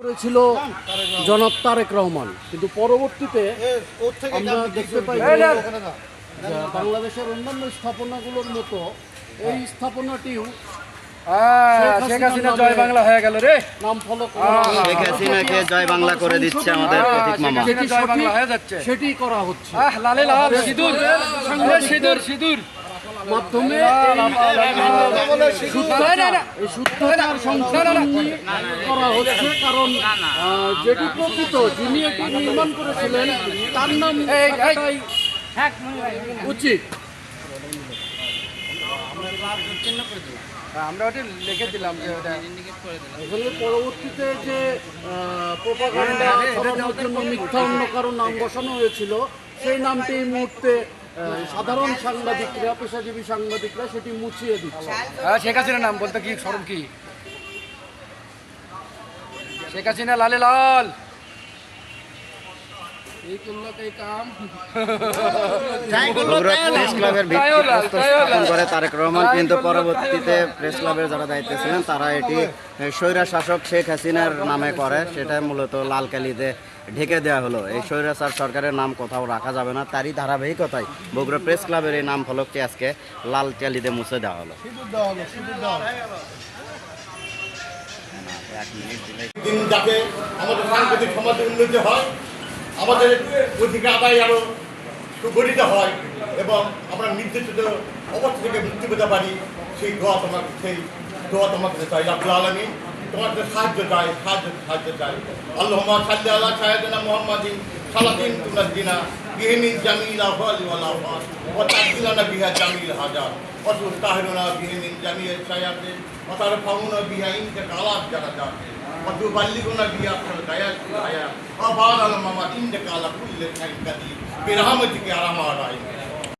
করেছিল জনাব তারেক রহমান। কিন্তু পরবর্তীতে আমরা দেখতে পাই বাংলাদেশের অন্যান্য স্থাপনাগুলোর মতো এই স্থাপনাটিও আহ, শেখ হাসিনা জয় বাংলা হয়ে গেল রে। নাম ফলক শেখ হাসিনাকে জয় বাংলা করে দিচ্ছে আমাদের প্রতীক মামা। জয় বাংলা হয়ে যাচ্ছে। সেটি করা হচ্ছে। লালে লাল সিঁদুর। সিঁদুর। সিঁদুর। মাধ্যমে করা হচ্ছে কারণ যেটি প্রকৃত যিনি এটি নির্মাণ করেছিলেন তার নাম উচিত আমরা ওটা লিখে দিলাম যে ওটা পরবর্তীতে যে প্রোপাগান্ডা জন্য মিথ্যা অন্য কারও নাম বসানো হয়েছিল সেই নামটি এই মুহূর্তে সাধারণ সাংবাদিকরা পেশাজীবী সাংবাদিকরা সেটি মুছিয়ে দিচ্ছে। শেখ হাসিনার নাম বলতে কি সরম কি? শেখ হাসিনা লালে লাল। করে তারেক রহমান কিন্তু পরবর্তীতে প্রেস ক্লাবের যারা দায়িত্বে ছিলেন তারা এটি স্বৈরা শাসক শেখ হাসিনার নামে করে। সেটা মূলত লাল কালিতে ঢেকে দেওয়া হলো। এই স্বৈরাচার সরকারের নাম কোথাও রাখা যাবে না, তারই ধারাবাহিকতায় বগুড়া প্রেস ক্লাবের এই নাম ফলকটি আজকে লাল কালিতে মুছে দেওয়া হলো। আমাদের অধিকার আদায় সুগঠিত হয় এবং আমরা অবস্থা থেকে মুক্তি পেতে পারি, সেই দোয়া তোমাকে সেই দোয়া তোমাকে চাই। আব্দুল আলমী তোমার কাছে সাহায্য চাই সাহায্য সাহায্য চাই আল্লাহ সাল্লাহ আল্লাহ সাহেদিনা মোহাম্মদিন সালাদিন তোমরা দিনা বিহিনী জামিল আহ্বালি ওয়ালা আহ্বান ও তাকদিলানা বিহা জামিল হাজার অসুর তাহরুনা বিহিনী জামিল সায়াতে ও তার ফাউনা বিহা ইনকে কালাত জানা যাবে وتبلغنا بها أقصى الغايات في الحياة وبارك اللهم إنك على كل شيء قدير برحمتك يا أرحم الراحمين